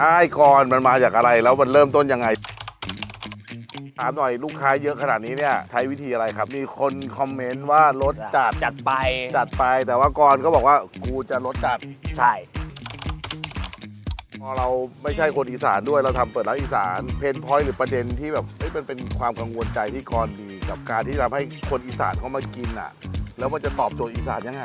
อ้ายก่อนมันมาจากอะไรแล้วมันเริ่มต้นยังไงถามหน่อยลูกค้าเยอะขนาดนี้เนี่ยใช้วิธีอะไรครับ มีคนคอมเมนต์ว่ารสจัดจัดไปจัดไป แต่ว่าก่อนก็บอกว่ากูจะรสจัดใช่ พอเราไม่ใช่คนอีสานด้วยเราทำเปิดร้านอีสานเพนพอยต์หรือประเด็นที่แบบเอ้ยมันเป็นความกังวลใจที่กรมีกับการที่ทำให้คนอีสานเขามากินอะ แล้วมันจะตอบโจทย์อีสานยังไง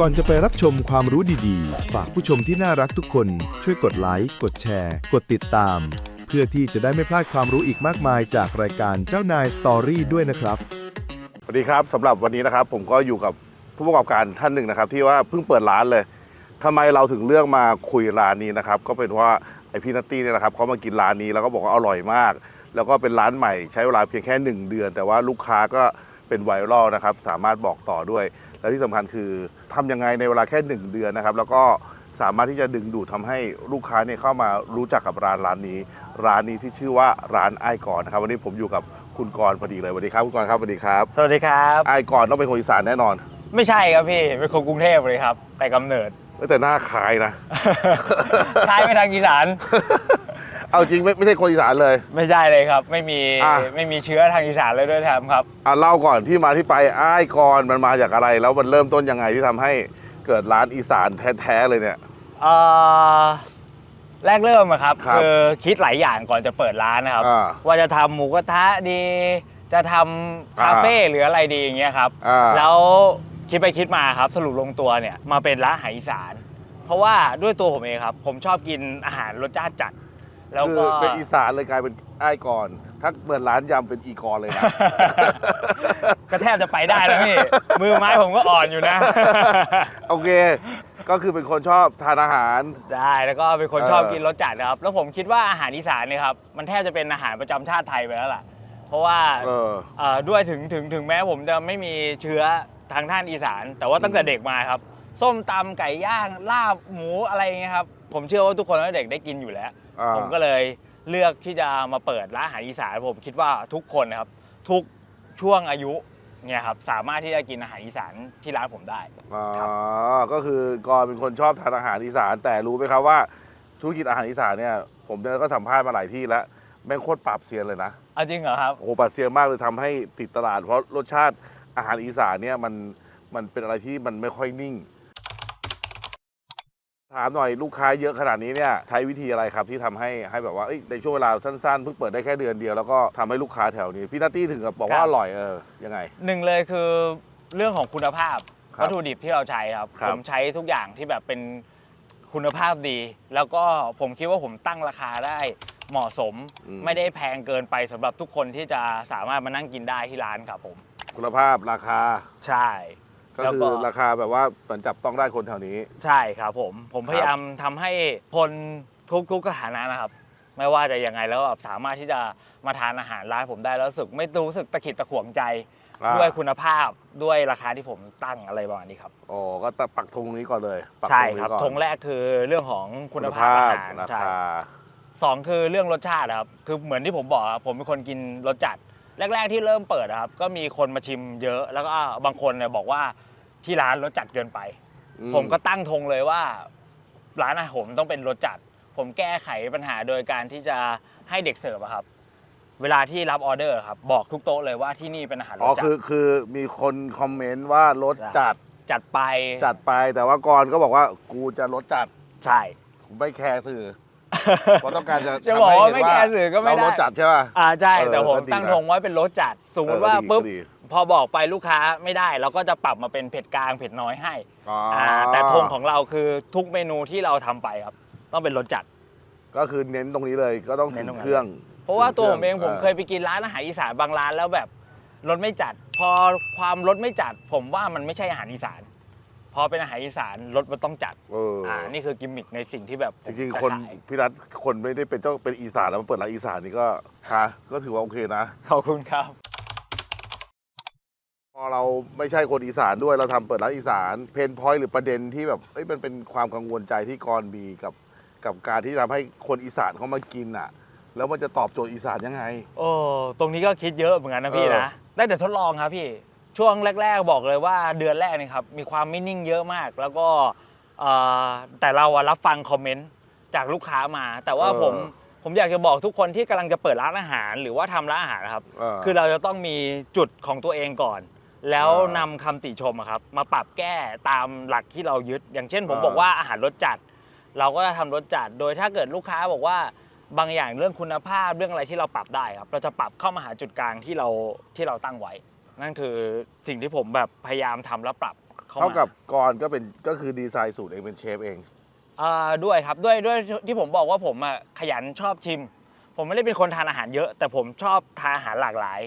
ก่อนจะไปรับชมความรู้ดีๆ ฝากผู้ชมที่น่ารักทุกคน ช่วยกดไลค์ กดแชร์ กดติดตาม เพื่อที่จะได้ไม่พลาดความรู้อีกมากมายจากรายการเจ้านายสตอรี่ด้วยนะครับ สวัสดีครับสำหรับวันนี้นะครับ ผมก็อยู่กับผู้ประกอบการท่านหนึ่งนะครับ ที่ว่าเพิ่งเปิดร้านเลยทำไมเราถึงเลือกมาคุยร้านนี้นะครับ ก็เป็นว่าไอพี่นัตตี้เนี่ยนะครับเขามากินร้านนี้แล้วก็บอกว่าอร่อยมาก แล้วก็เป็นร้านใหม่ใช้เวลาเพียงแค่ 1 เดือน แต่ว่าลูกค้าก็เป็นไวรัลนะครับ สามารถบอกต่อด้วย และที่สำคัญคือทำยังไงในเวลาแค่ 1 เดือนนะครับ แล้วก็สามารถที่จะดึงดูดทำให้ลูกค้าเนี่ยเข้ามารู้จักกับร้านร้านนี้ ร้านนี้ที่ชื่อว่าร้านไอ้ายก่อนนะครับ วันนี้ผมอยู่กับคุณกรณ์พอดีเลยสวัสดีครับคุณกรณ์ครับสวัสดีครับ สวัสดีครับไอ้ายก่อนต้องเป็นคนอีสานแน่นอน ไม่ใช่ครับพี่เป็นคนกรุงเทพเลยครับ แต่กำเนิดเอ้ยแต่หน้าคล้ายนะคล้ายไปทางอีสาน เอาจริงไม่ไม่ใช่คนอีสานเลย ไม่ใช่เลยครับ ไม่มีอะ ไม่มีเชื้อทางอีสานเลยด้วยแถมครับ อะเล่าก่อนที่มาที่ไปไอ้ายก่อนมันมาจากอะไร แล้วมันเริ่มต้นยังไงที่ทำให้เกิดร้านอีสานแท้ๆเลยเนี่ย เอ่อแรกเริ่มอะครับครับคือคิดหลายอย่างก่อนจะเปิดร้านนะครับ อ่าว่าจะทำหมูกระทะดี จะทำคาเฟ่หรืออะไรดีอย่างเงี้ยครับ อ่า แล้วคิดไปคิดมาครับ สรุปลงตัวเนี่ยมาเป็นร้านอาหารอีสาน เพราะว่าด้วยตัวผมเองครับ ผมชอบกินอาหารรสชาติจัด แล้วคือก็เป็นอีสานเลยกลายเป็นไอ้ายก่อน ถ้าเปิดร้านยำเป็นอีกรเลยนะ ก็แทบจะไปได้แล้วพี่ มือไม้ผมก็อ่อนอยู่นะ โอเค ก็คือเป็นคนชอบทานอาหาร ได้แล้วก็เป็นคนเออชอบกินรสจัดนะครับ แล้วผมคิดว่าอาหารอีสานเนี่ยครับมันแทบจะเป็นอาหารประจำชาติไทยไปแล้วล่ะ เพราะว่าเออ เอ่อด้วยถึงถึงถึงแม้ผมจะไม่มีเชื้อทางท่านอีสาน แต่ว่าตั้งแต่เด็กมาครับ ส้มตำไก่ย่างลาบหมูอะไรอย่างเงี้ยครับ ผมเชื่อว่าทุกคนตั้งแต่เด็กได้กินอยู่แล้ว อ่า ผมก็เลยเลือกที่จะมาเปิดร้านอาหารอีสานผมคิดว่าทุกคนนะครับทุกช่วงอายุเนี่ยครับสามารถที่จะกินอาหารอีสานที่ร้านผมได้ อ๋อครับก็คือกรเป็นคนชอบทานอาหารอีสาน แต่รู้ไหมครับว่าธุรกิจอาหารอีสานเนี่ย ผมเนี่ยก็สัมภาษณ์มาหลายที่แล้วแม่งโคตรปรับเซียนเลยนะ เอาจริงเหรอครับ โอ้โหปรับเซียนมากเลยทำให้ติดตลาด เพราะรสชาติอาหารอีสานเนี่ยมันมันเป็นอะไรที่มันไม่ค่อยนิ่ง ถามหน่อยลูกค้าเยอะขนาดนี้เนี่ยใช้วิธีอะไรครับที่ทำให้ให้แบบว่าเอ้ยในช่วงเวลาสั้นๆเพิ่งเปิดได้แค่เดือนเดียวแล้วก็ทำให้ลูกค้าแถวนี้พี่นัตตี้ถึงกับบอกว่าครับอร่อยเออยังไงหนึ่งเลยคือเรื่องของคุณภาพครับวัตถุดิบที่เราใช้ครับครับผมใช้ทุกอย่างที่แบบเป็นคุณภาพดี แล้วก็ผมคิดว่าผมตั้งราคาได้เหมาะสมไม่ได้แพงเกินไปสำหรับทุกคนที่จะสามารถมานั่งกินได้ที่ร้านครับผม คุณภาพราคาใช่ ก็แล้วคืก็อราคาแบบว่าเหมือนจับต้องได้คนแถวนี้ ใช่ครับผม ผมครับพยายามทำให้คนทุกทุกสถานะนะครับ ไม่ว่าจะยังไงแล้วแบบสามารถที่จะมาทานอาหารร้านผมได้แล้วรู้สึกไม่รู้สึกตะขิดตะขวงใจ อ่า ด้วยคุณภาพด้วยราคาที่ผมตั้งอะไรประมาณนี้ครับ อ๋อก็ปักธงนี้ก่อนเลยปักใช่ธงครับนี้ก่อนธงแรกคือเรื่องของคุณภาพอาหารราใช่ คา สองคือเรื่องรสชาติครับ คือเหมือนที่ผมบอกครับผมเป็นคนกินรสจัด แรก ๆที่เริ่มเปิดอะครับ ก็มีคนมาชิมเยอะ แล้วก็บางคนเนี่ยบอกว่าที่ร้านรสจัดเกินไป อืผมก็ตั้งธงเลยว่า ร้านอาหารผมต้องเป็นรสจัด ผมแก้ไขปัญหาโดยการที่จะให้เด็กเสิร์ฟอะครับ เวลาที่รับออเดอร์ครับ บอกทุกโต๊ะเลยว่าที่นี่เป็นอาหารรอ๋อสจัด คือคือมีคนคอมเมนต์ว่ารสจัดจัดไปจัดไป แต่ว่าก่อนก็บอกว่ากูจะรสจัดใช่ ผมไม่แคร์สื่อ เพราะต้องการจะจะทำบอกให้ว่าเห็นไม่แคร์สื่อก็ไม่เราได้รสจัดใช่ป่ะ อ่าใช่ เออแต่ผมก็ดีตั้งนะธงไว้เป็นรสจัด สมมติว่าเออก็ดีปุ๊บก็ดี พอบอกไปลูกค้าไม่ได้ เราก็จะปรับมาเป็นเผ็ดกลางเผ็ดน้อยให้อ๋ออ่าแต่ธงของเราคือทุกเมนูที่เราทำไปครับ ต้องเป็นรสจัด ก็คือเน้นตรงนี้เลยก็ต้องเน้ถึนงตรงนั้น เครื่อง เพราะว่าตัวถึผมเองคผมรื่เคยไปกินร้านอาหารอีสานบางร้านแล้วแบบรสไม่จัด พอความรสไม่จัด ผมว่ามันไม่ใช่อาหารอีสาน พอเป็นอาหารอีสานรสมันต้องจัดเออออ่านี่คือกิมมิคในสิ่งที่แบบผมจริงจะๆ คนขายพี่รัฐคนไม่ได้เป็นเจ้าเป็นอีสานแล้วมาเปิดร้านอีสานนี่ก็ฮะก็ถือว่าโอเคนะ ขอบคุณครับ พอเราไม่ใช่คนอีสานด้วยเราทำเปิดร้านอีสานเพนพอยต์หรือประเด็นที่แบบเอ้ยมันเป็นความกังวลใจที่กรมีกับกับการที่ทำให้คนอีสานเขามากินอะ แล้วมันจะตอบโจทย์อีสานยังไง โอ้ ตรงนี้ก็คิดเยอะเหมือนกันนะพี่เออ นะ ได้แต่ทดลองครับพี่ ช่วงแรก ๆ บอกเลยว่าเดือนแรกนี่ครับมีความไม่นิ่งเยอะมาก แล้วก็เอ่อแต่เราอะรับฟังคอมเมนต์จากลูกค้ามา แต่ว่าเออ ผมผมอยากจะบอกทุกคนที่กำลังจะเปิดร้านอาหาร หรือว่าทำร้านอาหารนะครับาคือเราจะต้องมีจุดของตัวเองก่อน แล้วอ่านำคำติชมอะครับ มาปรับแก้ตามหลักที่เรายึด อย่างเช่น ผมอ่า บอกว่าอาหารรสจัด เราก็จะทำรสจัด โดยถ้าเกิดลูกค้าบอกว่าบางอย่างเรื่องคุณภาพเรื่องอะไรที่เราปรับได้ครับ เราจะปรับเข้ามาหาจุดกลางที่เราที่เราตั้งไว้ นั่นคือสิ่งที่ผมแบบพยายามทำแล้วปรับเข้ามาเท่ากับกรก็เป็นก็คือดีไซน์สูตรเองเป็นเชฟเอง อ่าด้วยครับด้วยด้วยที่ผมบอกว่าผมอะขยันชอบชิม ผมไม่ได้เป็นคนทานอาหารเยอะ แต่ผมชอบทานอาหารหลากหลาย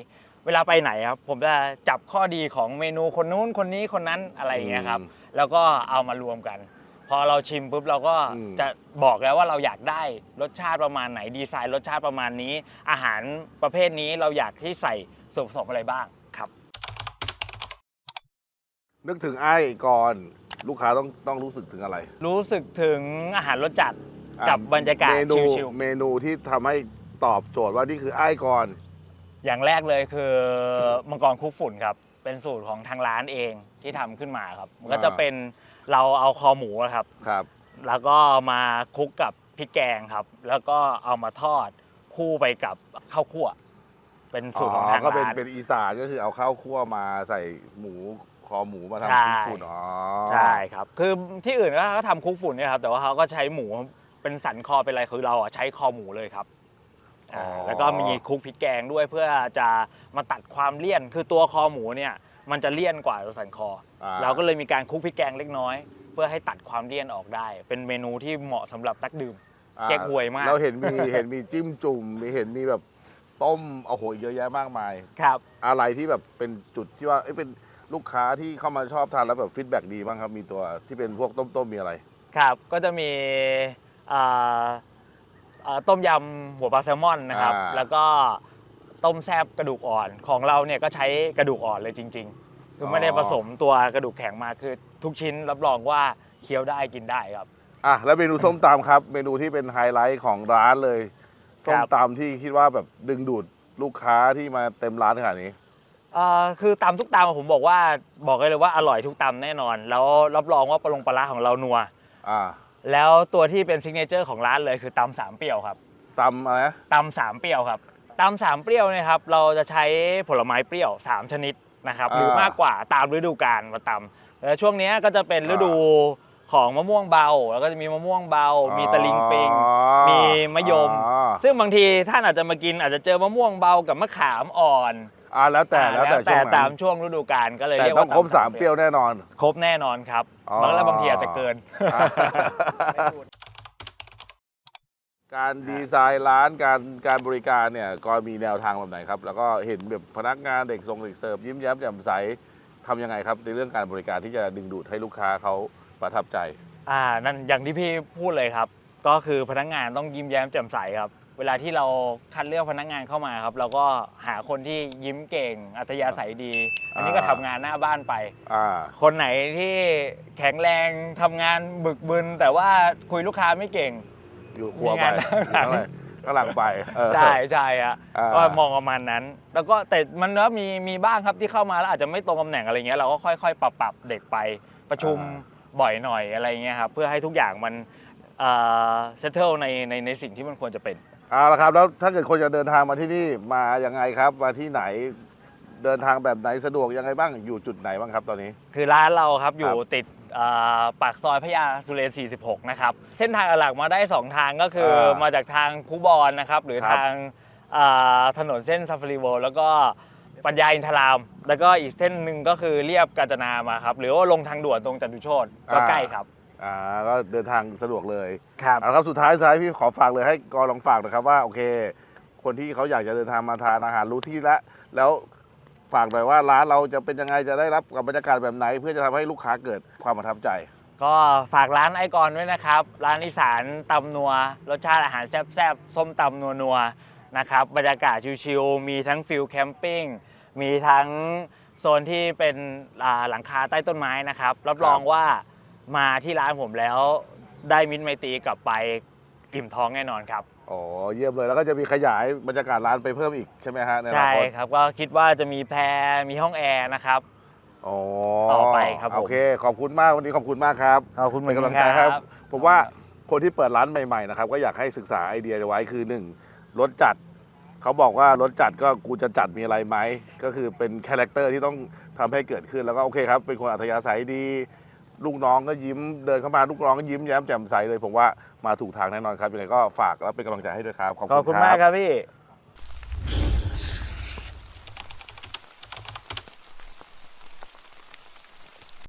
เวลาไปไหนครับผมจะจับข้อดีของเมนูคนนู้นคนนี้คนนั้นอะไรอย่างเงี้ยครับ อืมแล้วก็เอามารวมกัน พอเราชิมปุ๊บเราก็อืม จะบอกแล้วว่าเราอยากได้รสชาติประมาณไหนดีไซน์รสชาติประมาณนี้ อาหารประเภทนี้เราอยากที่ใส่ส่วนผสมอะไรบ้างครับ นึกถึงไอ้กรลูกค้าต้องต้องรู้สึกถึงอะไรรู้สึกถึงอาหารรสจัดอะกับบรรยากาศเมนูชิลเมนูที่ทำให้ตอบโจทย์ว่านี่คือไอ้กรๆอย่างแรกเลยคือมังกรคลุกฝุ่นครับ เป็นสูตรของทางร้านเองที่ทำขึ้นมาครับ มันก็จะเป็นเราเอาคอหมูอะครับ ครับ แล้วก็มาคลุกกับพริกแกงครับ แล้วก็เอามาทอดคู่ไปกับข้าวคั่ว เป็นสูตรของทางก็เป็นร้านเป็นอีสานก็คือเอาข้าวคั่วมาใส่หมู คอหมูมาใช่ทำคุกฝุ่นอ๋อใช่ครับ คือที่อื่นก็เขาทำคลุกฝุ่นเนี่ยครับแต่ว่าเขาก็ใช้หมูเป็นสันคอเป็นอะไรคือเราอะใช้คอหมูเลยครับอ่าแล้วก็มีคลุกพริกแกงด้วยเพื่อจะมาตัดความเลี่ยนคือตัวคอหมูเนี่ย มันจะเลี่ยนกว่าตัวสันคออ่เราก็เลยมีการคลุกพริกแกงเล็กน้อย เพื่อให้ตัดความเลี่ยนออกได้ เป็นเมนูที่เหมาะสำหรับนักดื่มอ่าแก๊กฮวยมากเราเห็นมีเห็นมีจิ้มจุ่มมีเห็นมีแบบต้มโอ้โหเยอะแยะมากมาย ครับ อะไรที่แบบเป็นจุดที่ว่าเอ้ยเป็น ลูกค้าที่เข้ามาชอบทานแล้วแบบฟีดแบ็กดีบ้างครับ มีตัวที่เป็นพวกต้มๆมีอะไร ครับ ก็จะมีอ่าอ่าต้มยำหัวปลาแซลมอนนะครับ อ่า แล้วก็ต้มแซบกระดูกอ่อนของเราเนี่ยก็ใช้กระดูกอ่อนเลยจริง ๆ คือไม่ได้ผสมตัวกระดูกแข็งมาคือทุกชิ้นรับรองว่าเคี้ยวได้กินได้ครับ อะแล้วเมนูส้มตำครับ เมนูที่เป็นไฮไลท์ของร้านเลย ครัส้บ มตำที่คิดว่าแบบดึงดูดลูกค้าที่มาเต็มร้านขนาดนี้ อ่าคือตำทุกตำผมบอกว่าบอกเลยเลยว่าอร่อยทุกตำแน่นอน แล้วรับรองว่าปลาลงปลาร้าของเรานัว อ่าแล้วตัวที่เป็นซิกเนเจอร์ของร้านเลยคือตำสามเปรี้ยวครับตำอะไรนะตำสามเปรี้ยวครับตำสามเปรี้ยวเนี่ยครับเราจะใช้ผลไม้เปรี้ยว 3 ชนิดนะครับหรือมากกว่าตามฤดูกาลมาตำแล้วช่วงเนี้ยก็จะเป็นฤดูของมะม่วงเบา แล้วก็จะมีมะม่วงเบา มีตะลิงปิงอ๋อมีมะยม อ๋อซึ่งบางทีท่านอาจจะมากินอาจจะเจอมะม่วงเบากับมะขามอ่อน อ่าแล้วแต่แล้วแต่ช่แต่วงไหนตามช่วงฤดูกาลก็เลยแต่เรียกต้อว่างครบตำสามเปรี้ยวแน่นอน ครบแน่นอนครับอ๋อ แล้วบางทีอาจจะเกินอ่าการดีไซน์ร้านการการบริการเนี่ยก็มีแนวทางแบบไหนครับ แล้วก็เห็นแบบพนักงานเด็กทรงเด็กเสิร์ฟยิ้มแย้มแจ่มใสทำยังไงครับ ในเรื่องการบริการที่จะดึงดูดให้ลูกค้าเขาประทับใจ อ่านั่นอย่างที่พี่พูดเลยครับ ก็คือพนักงานต้องยิ้มแย้มแจ่มใสครับ เวลาที่เราคัดเลือกพนักงานเข้ามาครับ เราก็หาคนที่ยิ้มเก่ง อัธยาศัยดี อันนี้ก็ทำงานหน้าบ้านไป อ่า คนไหนที่แข็งแรงทำงานบึกบึน แต่ว่าคุยลูกค้าไม่เก่ง อยู่ครัวมีไปงานอยู่หลังข้างในข้างหลังไปเออ ใช่ใช่อะอ่า ก็มองประมาณนั้น แล้วก็แต่มันก็มีมีบ้างครับที่เข้ามาแล้วอาจจะไม่ตรงตำแหน่งอะไรเงี้ยเราก็ค่อยๆ ปรับปรับเด็กไปประชุมบ่อยหน่อยอะไรเงี้ยครับเพื่อให้ทุกอย่างมันเซตเทิลในในในสิ่งที่มันควรจะเป็น เอาละครับ แล้วถ้าเกิดคนจะเดินทางมาที่นี่มายังไงครับ มาที่ไหนเดินทางแบบไหนสะดวกยังไงบ้างอยู่จุดไหนบ้างครับตอนนี้ คือร้านเราครับอยู่ครับติดเอ่อปากซอยพญาสุเรน46 นะครับ เส้นทางหลักมาได้ 2 ทางก็คืออามาจากทางคูบอนนะครับ หรือครับทางเอ่อถนนเส้นซาฟารีเวลแล้วก็ปัญญาอินทราม แล้วก็อีกเส้นหนึ่งก็คือเรียบกาญจนามาครับ หรือว่าลงทางด่วนตรงจตุโชตก็ใกล้ครับ อ่าก็เดินทางสะดวกเลยครับ เอาละครับสุดท้ายสุดท้ายพี่ขอฝากเลยให้กอลองฝากนะครับว่าโอเค คนที่เขาอยากจะเดินทางมาทานอาหารรู้ที่แล้วแล้วฝากหน่อยว่าร้านเราจะเป็นยังไงจะได้รับกับบรรยากาศแบบไหน เพื่อจะทำให้ลูกค้าเกิดความประทับใจ ก็ฝากร้านไอคอนด้วยนะครับ ร้านอีสานตำนัว รสชาติอาหารแซ่บๆ ส้มตำนัวๆนะครับ บรรยากาศชิลๆ มีทั้งฟิลแคมปิ้ง มีทั้งโซนที่เป็นอ่าหลังคาใต้ต้นไม้นะครับ รับรองว่า มาที่ร้านผมแล้วได้มิตรไมตรีกลับไปอิ่มท้องแน่นอนครับ อ๋อเยี่ยมเลยแล้วก็จะมีขยายบรรยากาศร้านไปเพิ่มอีกใช่ไหมฮะในอนาใช่คตครับก็คิดว่าจะมีแพรมีห้องแอร์นะครับ อ๋อต่อไปครับผม โอเค ขอบคุณมากวันนี้ขอบคุณมากครับ ขอบคุณเหมืเป็อนนกำกัลันงใจคครัรับ บ ผมว่าคนที่เปิดร้านใหม่ๆนะครับก็อยากให้ศึกษาไอเดียไว้คือหนึ่งรสจัด เขาบอกว่ารสจัดก็กูจะจัดมีอะไรไหมก็คือเป็นคาแรคเตอร์ที่ต้องทำให้เกิดขึ้นแล้วก็โอเคครับ เป็นคนอัธยาศัยดี ลูกน้องก็ยิ้มเดินเข้ามาลูกน้องก็ยิ้มแย้มแจ่มใสเลย ผมว่ามาถูกทางแน่นอนครับยังไงก็ฝากแล้วเป็นกำลังใจให้ด้วยครับขอบขอบคุคุณณคมากรับ ครับพี่